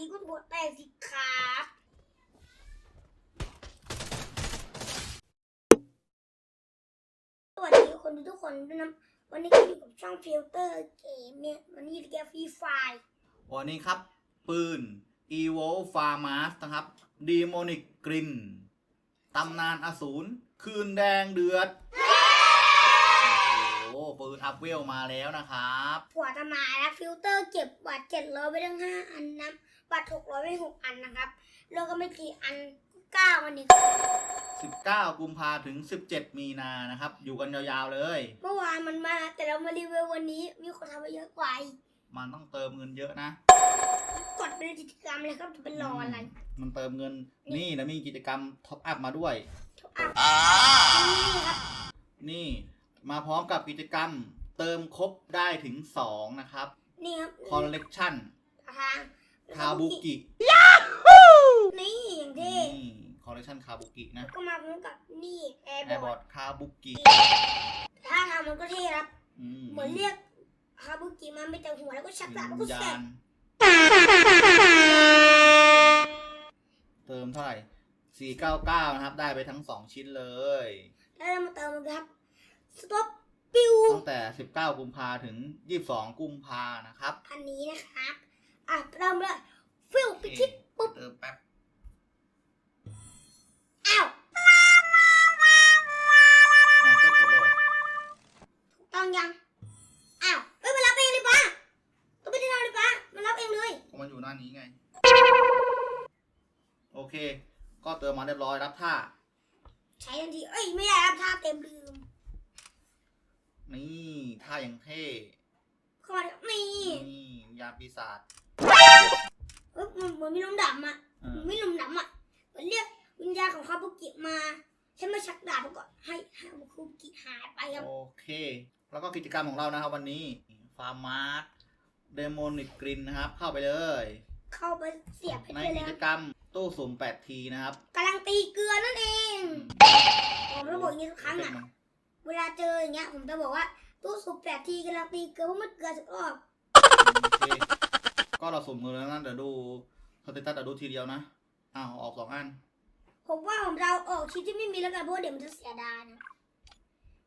นี้ก็หัวแตกสิครับสวัสดีคนดูทุกคนด้วยนะวันนี้ก็อยู่กับช่องฟิลเตอร์เกมเนี่ยวันนี้เกฟรีไฟวันนี้ครับ ปืน evo farmas นะครับ demonic grin ตำนานอสูรคืนแดงเดือด ปืนอัพเวลมาแล้วนะครับผัวจะมาแล้วฟิลเตอร์เก็บบัตรเจ็ดร้อยไปทั้งห้าอันนะบัตรหกร้อยไปหกอันนะครับ แล้วก็ไม่กี่อันเก้าอันนี้19 กุมภาถึง 17 มีนานะครับ อยู่กันยาวๆเลย เมื่อวานมันมาแต่เรามารีวิววันนี้มีคนทำไปเยอะกว่าอีกมันต้องเติมเงินเยอะนะ กดเป็นกิจกรรมเลยครับจะเป็นรออะไร มันเติมเงินนี่นะมีกิจกรรมท็อปอัพมาด้วยทุกอันนี่ครับนี่ มาพร้อมกับกิจกรรมเติมครบได้ถึง 2 นะครับ นี่ครับคอลเลกชันทางคาบุกินี่อย่างเท่นี่คอลเลกชันคาบุกินะ ก็มาพร้อมกับนี่แอร์แอร์บบออร์ร์ดคาบุกิถ้าทำมันก็เท่ครับอืเหมือนเรียกฮาบุกิมาไม่แต่หัวแล้วก็ชักดาบแล้วก็วิญแสญาบณเติมเท่าไหร่499 นะครับ ได้ไปทั้ง 2 ชิ้นเลย แล้วเรามาเติมมันครับ สต็อปปิวตั้งแต่ 19 กุมภาถึง 22 กุมภานะครับ อันนี้นะครับอะเริ่มเลยฟิวไปทิปปุ๊บเติมแป๊บอ้าวอะเจ้ากดเลยถูกต้องยังอ้าวเอ้ยมันรับเองเลยป้าก็ไม่ได้ทำเลยป้ามันรับเองเลยก็มันอยู่หน้านี้ไง โอเค ก็เติมมาเรียบร้อยรับท่า ใช้ทันทีเอ้ยไม่ได้รับท่าเต็มลืมนี่ ท่าอย่างเท่เข้ามานี่นี่ยาปีศาจเอ้ยมันเหมือนมีลมดำอะเออไม่ลมดำอะเหมือนเรียกวิญญาณของคาบุกิมาฉันมาชักดาบแล้วก็ให้ฮาบุกิหายไปครับ โอเค แล้วก็กิจกรรมของเรานะครับวันนี้ฟาร์มาร์ เดโมนิกกรินนะครับ เข้าไปเลย เข้าไปเสียบให้ในเลยกินะจกรรมตู้สุ่ม8ทีนะครับกำลังตีเกลือนั่นเอง ผมจะบอกอย่างนี้ทุกครั้งอะ เวลาเจออย่างเงี้ย ผมจะบอกว่า ตู้สุกแปดทีกำลังตีเกลือเพราะมันเกลือทุกรอบโอเคก็เราสุ่มกันแล้วนะเดี๋ยวดูสเตตัสเดี๋ยวดูทีเดียวนะอ้าวออกสองอันผมว่าผมจะเอาออกชิ้นที่ไม่มีแล้วกันเพราะว่าเดี๋ยวมันจะเสียดายนะ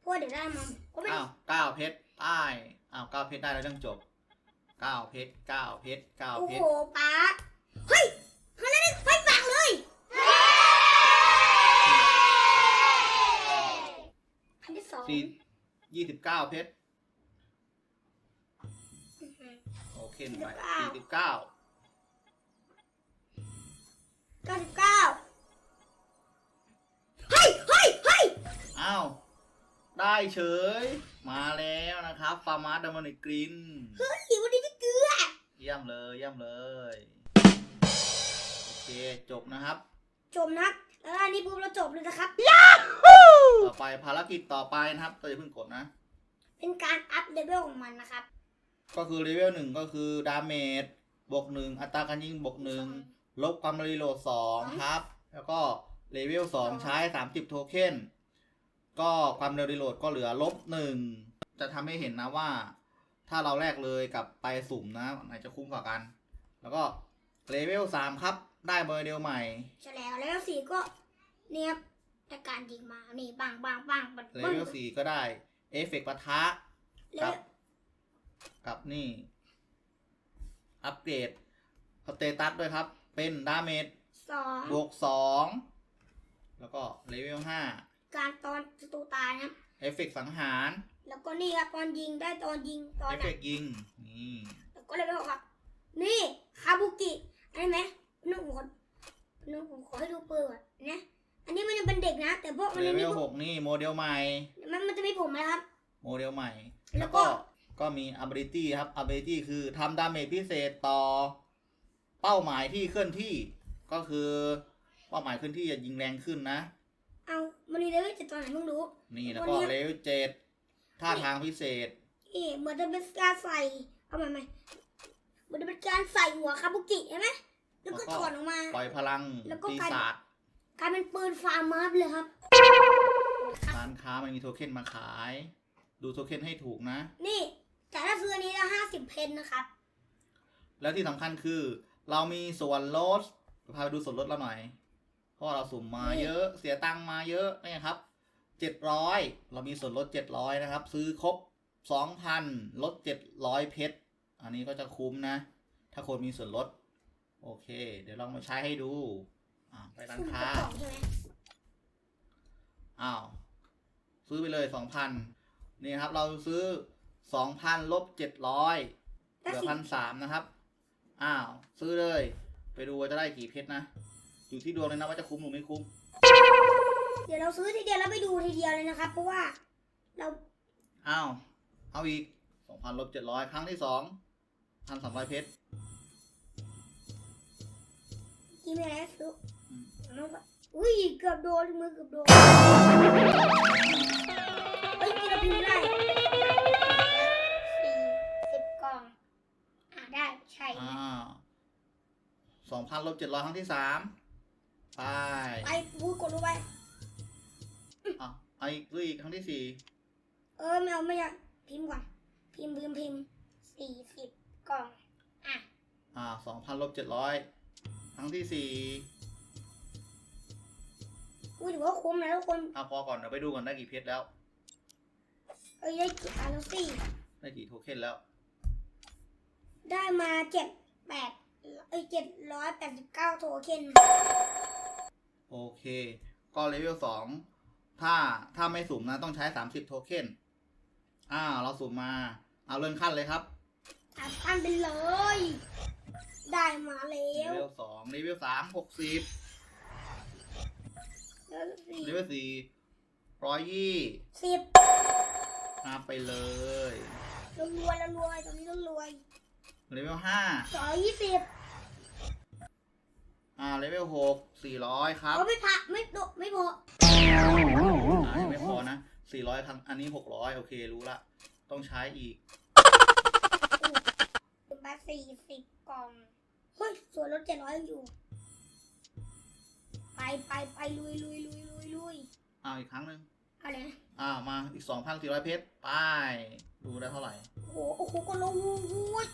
เพราะว่าเดี๋ยวได้มันก็ไม่อ้าวเก้าเพชรป้ายอ้าวเก้าเพชรได้แล้วเรื่องจบเก้าเพชรเก้าเพชรเก้าโอ้เพโหชรป้าเฮ้ยเฮ้ยนี่เฮ้ยปังเลยอันที่สองสี่ ยี่สิบเก้าเพชรโอเคไปสี่สิบเก้าเก้าสิบเก้าเฮ้ยเฮ้ยเฮ้ยอ้าวได้เฉย มาแล้วนะครับฟาร์มาร์ดมอนิกรินเฮ้ยวันนี้จะเกลือเยี่ยมเลยเยี่ยมเลย โอเคจบนะครับ จบนะครับ แล้วอันนี้ปุ๊บเราจบเลยนะครับ ต่อไปภารกิจต่อไปนะครับก็อย่าเพิ่งกดนะ เป็นการอัพเลเวลของมันนะครับ ก็คือเลเวลหนึ่งก็คือดาเมจบวกหนึ่งอัตราการยิงบวกหนึ่งลบความรีโหลดสองครับ แล้วก็เลเวลสองใช้สามสิบโทเค็นก็ความเร็วรีโหลดก็เหลือลบหนึ่งจะทำให้เห็นนะว่า ถ้าเราแลกเลยกับไปสุ่มนะไหนจะคุ้มกว่ากัน แล้วก็เลเวลสามครับ ได้โมเดลใหม่ ใช่แล้วแล้วสี่ก็เนี่ยครับในการยิงมานี่บางบางบางบัดเลบึ้งเวลสี่ก็ได้เอฟเฟกต์ปะทะแล้กัวบกับนี่ อัปเกรดสเตตัสด้วยครับ เป็นดาเมจสองบวกสองแล้วก็เลเวลห้าการตอนศัตรูตายนะครับเอฟเฟกต์สังหาร แล้วก็นี่ครับตอนยิงได้ตอนยิงตอนเอฟไหนเฟกต์ยิงนี่แล้วก็เลยไปบอกครับ นี่คาบุกิอันนี้ไหม นึกผมขอนึกผมขอให้ดูเปิดนะ อันนี้มันยังเป็นเด็กนะ แต่พวกมันเลยังเวมีลพวหกกนี่โมเดลใหม่ มันมันจะมีผมนะครับ โมเดลใหม่ แล้แล้ววก็ ก็ก็มี ability ครับ ability คือทำดาเมจพิเศษต่อ เป้าหมายที่เคลื่อนที่ ก็คือเป้าหมายเคลื่อนที่จะยิงแรงขึ้นนะ เอามันมีเลเวลเจ็ดตอนไหนเพิ่งรู้ นี่แล้วก็วันนี้ เลเวลเจ็ดท่าทางพิเศษนี่เหมือนจะเป็นการใส่ เอาใหม่ใหม่เหมือนจะเป็นการใส่หัวคาบุกิใช่ไหม แล้วก็แล้วก็ถอดออกมา ปล่อยพลังแล้วก็ปีกลาย ศาจกลายเป็นปืนฟาร์มาร์เลยครับ ร้านค้ามันมีโทเค็นมาขาย ดูโทเค็นให้ถูกนะ นี่แต่ถ้าซื้ออันนี้ละห้าสิบเพนนะครับ แล้วที่สำคัญคือ เรามีส่วนลดพาไปดูส่วนลดเราหน่อย เพราะว่าเราสุ่มมาเยอะ เสียตังค์มาเยอะนี่ครับเจ็ดร้อยเรามีส่วนลดเจ็ดร้อยนะครับ ซื้อครบสองพันลดเจ็ดร้อยเพชรอันนี้ก็จะคุ้มนะ ถ้าคนมีส่วนลด โอเค เดี๋ยวลองมาใช้ให้ดูอ่าไปร้านสุ่มกค้าระป๋องใช่ไหมอ้าวซื้อไปเลยสองพันนี่ครับ เราซื้อสองพันลบเจ็ดร้อยเหแล้วลือสิพันสามนะครับ อ้าว ซื้อเลย ไปดูว่าจะได้กี่เพชรนะ อยู่ที่ดวงเลยนะว่าจะคุ้มหรือไม่คุ้ม เดี๋ยวเราซื้อทีเดียวแล้วไปดูทีเดียวเลยนะครับ เพราะว่าเรา อ้าว เอาอีกสองพันลบเจ็ดร้อยครั้งที่สองพันสามร้อยเพชร กินไปแล้วซื้ออืมน้องก็อุ้ยเกือบโดนมือเกือบโดนเฮ้ยกินเราพิมพ์ได้สี่สิบกล่อง อ่าได้ใช่อ้าวสองพันลบเจ็ดร้อยครั้งที่สามไปไปพูดกดลงไปอะเอาอีกซื้ออีกครั้งที่สี่เออไม่เอาไม่เอาพิมพ์ก่อน พิมพ์พิมพ์พิมพ์สี่สิบกล่อง อะอ่าสองพันลบเจ็ดร้อย ครั้งที่สี่อุ้ยถือว่าคุ้มนะทุกคนอะพอก่อนเดี๋ยวไปดูก่อนได้กี่เพชรแล้ว เอ้ยได้กี่อันแล้วสิได้กี่โทเค็นแล้ว ได้มาเจ็ดแปดเอ้ยเจ็ดร้อยแปดสิบเก้าโทเค็นโอเค ก็เลเวลสองถ้าถ้าไม่สุ่มนะต้องใช้สามสิบโทเค็นอ่าเราสุ่มมา เอาเลื่อนขั้นเลยครับตัดขั้นไปเลย ได้มาแล้เลวเวลสองเลเวลสามหกสิบแล้วสี่เลเวลสี่ร้อยยี่สิบอาไปเลยรวยรวยรวยตอนนี้ต้องรวยเลเวลห้าสองยี่สิบอ่าเลเวลหกสี่ร้อยครับเอาไม่พะไม่โดไม่พออ่ายังไม่พอนะสี่ร้อยครั้งอันนี้หกร้อยโอเครู้ละ ต้องใช้อีกเป็นมาสี่สิบกล่อง เฮ้ยส่วนลดเจ็ดร้อยอยู่ ไปไปไปลุยลุยลุยลุยลุยเอาอีกครั้งหนึ่งเอาเลยนะอ่ามาอีกสองพันสี่ร้อยเพชรไปดูได้เท่าไหร่โอ้โหโอ้โหก็ลงวุ้ย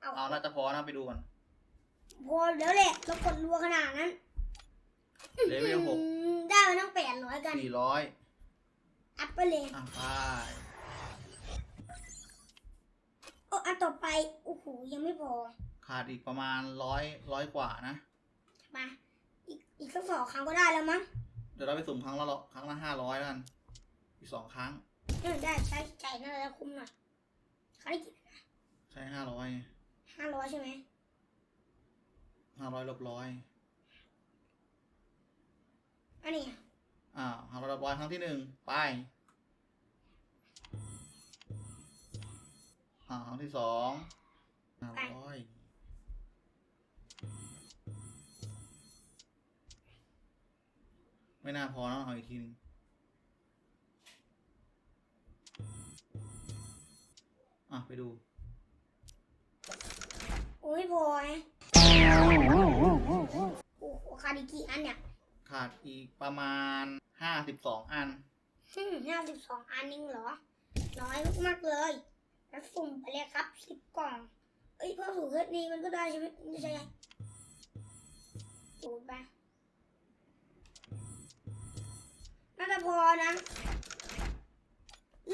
เอาเอาน่าจะพอนะไปดูกันพอแล้วแหละเรากดรัวขนาดนั้นเลเวลหกอืมได้มาตั้งแปดร้อยกันสี่ร้อยอัพไปเลยอะไปโอ้อันต่อไปโอ้โหยังไม่พอ ขาดอีกประมาณร้อยร้อยกว่านะ มา อีกอีกสักสองครั้งก็ได้แล้วมั้ง เดี๋ยวเราไปสุ่มครั้งละร้อยครั้งละห้าร้อยแล้วกัน อีกสองครั้งเออได้ใช้ใจายน่าจะคุ้มหน่อยครั้งที่กี่ใช้ห้าร้อยห้าร้อยใช่ไหมห้าร้อยลบร้อยอันนี้อะอ่าห้าร้อยลบร้อยครั้งที่หนึ่งไปอ่าครั้งที่สองห้าร้อย ไม่น่าพอนะเอาอีกทีหนึงอะ ไปดู โอ้ยพอไงโอ้โหขาดอีกกี่อันเนี่ยขาดอีกประมาณห้าสิบสองอัน ห้าสิบสองอันนึงเหรอ น้อยมากๆเลยแล้วสุ่มไปเลยครับสิบกล่อง เอ้ยเพิ่มสูตรเฮ็ดนี้มันก็ได้ใช่ไหมไม่ใช่ไงสูตรไป น่าจะพอนะ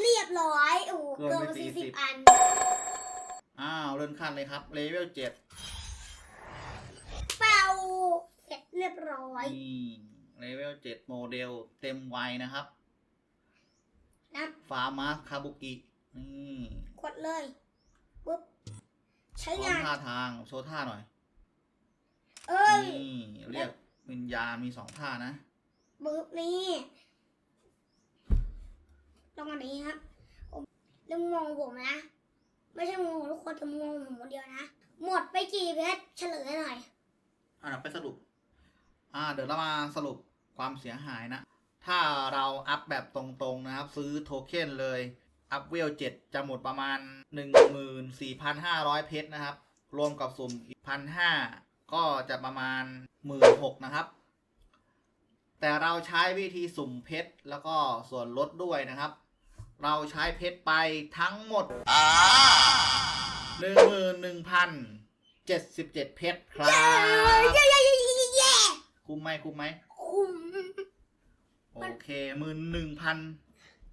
เรียบร้อยโอ้โหเกิเกินนไปมาสี่สิบ40อัน อ้าวเลื่อนขั้นเลยครับเลเวลเจ็ดเป่าเสร็จเรียบร้อยนี่เลเวลเจ็ดโมเดลเต็มวัยนะครับนะฟาร์มาสคาบุกินี่กดเลยปุ๊บใช้พร้อมงานท่าทางโชว์ท่าหน่อย เอ้ยนี่เรียกวิญญาณมีสองท่านะบึ๊บนี่ ลองอันนี้ครับผมแล้วมองผมนะ ไม่ใช่มองทุกคนแต่มองผมคนเดียวนะ หมดไปกี่เพชรเฉลยหน่อยอ่าไปสรุป อ่า เดี๋ยวเรามาสรุปความเสียหายนะ ถ้าเราอัพแบบตรงๆนะครับ ซื้อโทเค็นเลย อัพเวลเจ็ดจะหมดประมาณ 14,500 เพชรนะครับ รวมกับสุ่มอีกพันห้าก็จะประมาณ 16,000นะครับ แต่เราใช้วิธีสุ่มเพชรแล้วก็ส่วนลดด้วยนะครับ เราใช้เพชรไปทั้งหมด11,000เจ็ดสิบเจ็ดเพชรครับเย้เย้เย้เย้เย้คุ้มไหมคุ้มไหมคุ้มโอเคหมื่นหนึ่งพัน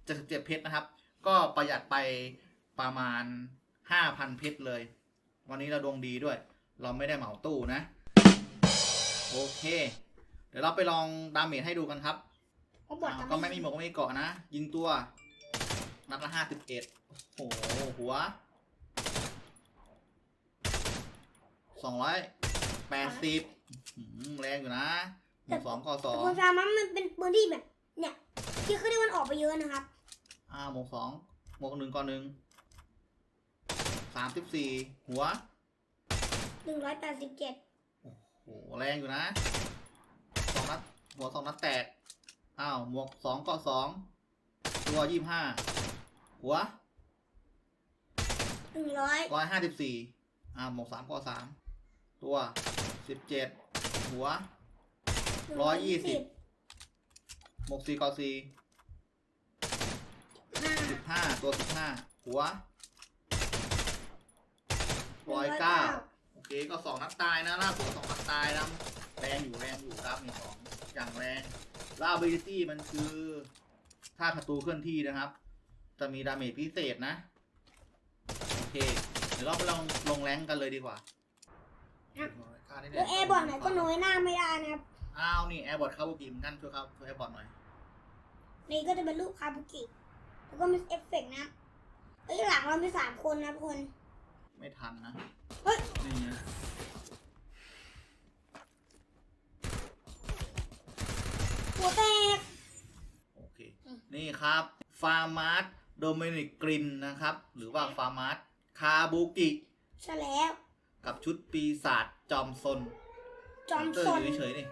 เจ็ดสิบเจ็ดเพชรนะครับ ก็ประหยัดไปประมาณห้าพันเพชรเลย วันนี้เราดวงดีด้วย เราไม่ได้เหมาตู้นะ โอเค เดี๋ยวเราไปลองดาเมจให้ดูกันครับก็ไม่มีหมวกไม่มีเกาะนะ ยิงตัว นัดละห้าสิบเอ็ดโอ้โห หัวสองร้อยแปดสิบแรงอยู่นะหมวกสองเกาะสองปืนฟาร์มมันเป็นปืนที่แบบ เนี่ยที่เขาเรียกมันออกไปเยอะนะครับ อ่าหมวกสองหมวกหนึ่งก่อนหนึ่งสามสิบสี่หัวหนึ่งร้อยแปดสิบเจ็ดโอ้โหแรงอยู่นะสองนัดหัวสองนัดแตกอ้าวหมวกสองเกาะสองตัวยี่ห้า หัวหนึ่งร้อยร้อยห้าสิบสี่อ่าหมวกสามเกาะสามตัวสิบเจ็ดหัวร้อยยี่สิบหมวกสี่เกาะสี่ห้าสิบห้าตัวสิบห้าหัวร้อยเก้าโอเคก็สองนัดตายนะล่าสุดก็สองนัดตายนะแรงอยู่แรงอยู่ครับมีสองอย่างแรงแล้ว ability มันคือ ถ้าศัตรูเคลื่อนที่นะครับ จะมีดาเมจพิเศษนะ โอเค เดี๋ยวเราไปลองลงแรงกันเลยดีกว่าแล้วแอร์บอร์ดไหนก็น้อยหน้าไม่ได้นะครับอ้าวนี่แอร์บอร์ดเข้าบุกิมนั่นช่วยครับช่วยแอร์บอร์ดหน่อย นี่ก็จะเป็นรูปคาบุกิแล้วก็มีเอฟเฟกต์นะเอ้ยหลังเรามีสามคนนะทุกคน ไม่ทันนะเฮ้ยนี่นะหัวแตกโอเคอืมนี่ครับ ฟาร์มาร์ โดมินิกกรินนะครับ หรือว่าฟาร์มาร์คาบุกิใช่แล้ว กับชุดปีศาจจอมซนจอมเตอซร์นอยู่เฉยๆนี่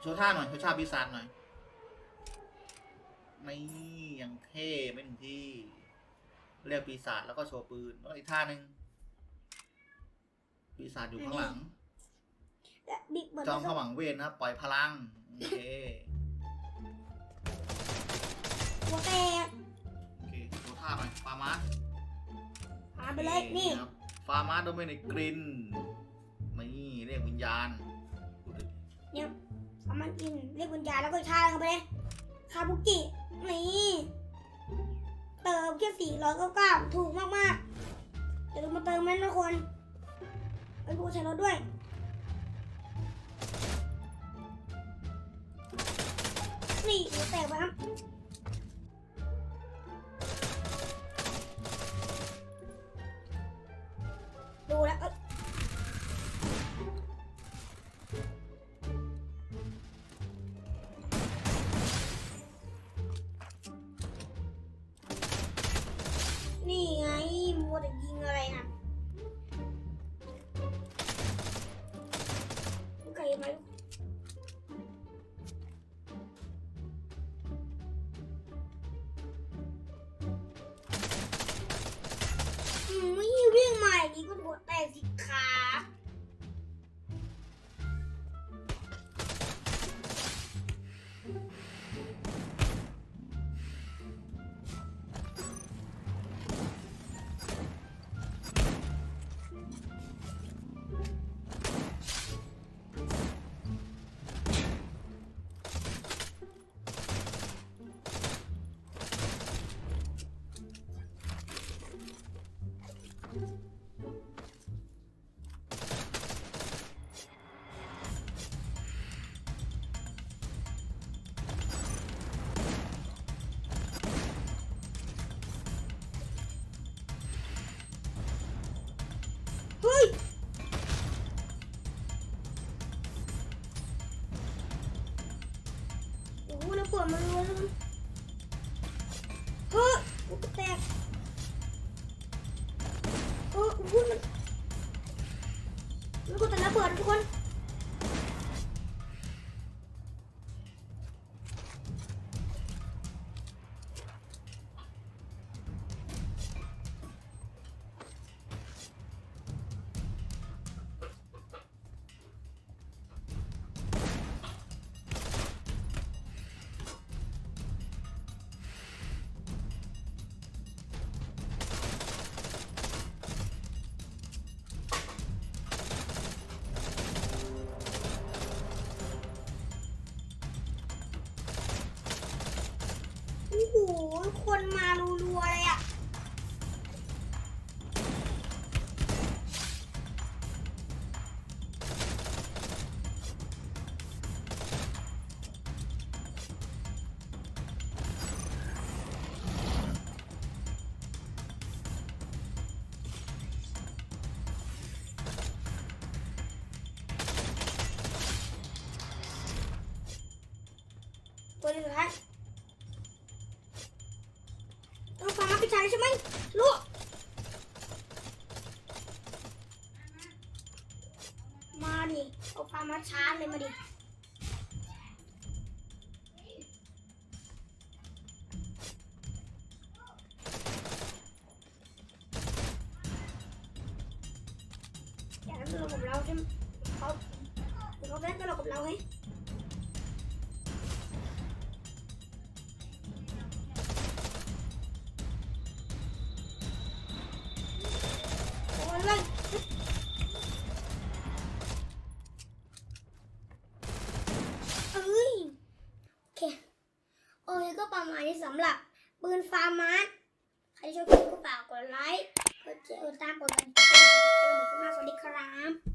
โชว์ท่าหน่อยโชว์ท่าปีศาจหน่อยไม่ยังเท่ไม่ถึงที่ เรียกปีศาจแล้วก็โชว์ปืนแล้วอีกท่าหนึ่งปีศาจอยู่ข้างหลังและบิ๊กเบิร์ดจอมขมังเวทนะปล่อยพลัง โอเคหัวแตกโอเคโชว์ท่าหน่อยฟาร์มาร์หาไปเลยนี่ ครับฟาร์มาร์โดมินิกกรินนี่เรียกวิญญาณดูดิเนี่ยเอามันกินเรียกวิญญาณแล้วก็ชาเข้าไปเลยคาบุกินี่เติมแค่สี่ร้อยเก้าเก้าถูกมากๆเดี๋ยวเรามาเติมมันนะคนไปดูใช้รถด้วยนี่หัวแตกไปครับ ดูแล้วเอ้ยนี่ไงมัวแต่ยิง คนมารัวๆเลยอะ ตัวสุดท้าย เอาฟาร์มาชาร์จเลยมาดิอยากให้มันลงกับเราใช่ไหมเขาเขาได้ตลกกับเราไห อเคก็ประมาณนี้สำหรับปืนฟาร์มาร์ใครชอบคลิปก็ฝากกดไลค์ กดแชร์กดตามกดกันเจอกันใหม่คลิปหน้าสวัสดีครับ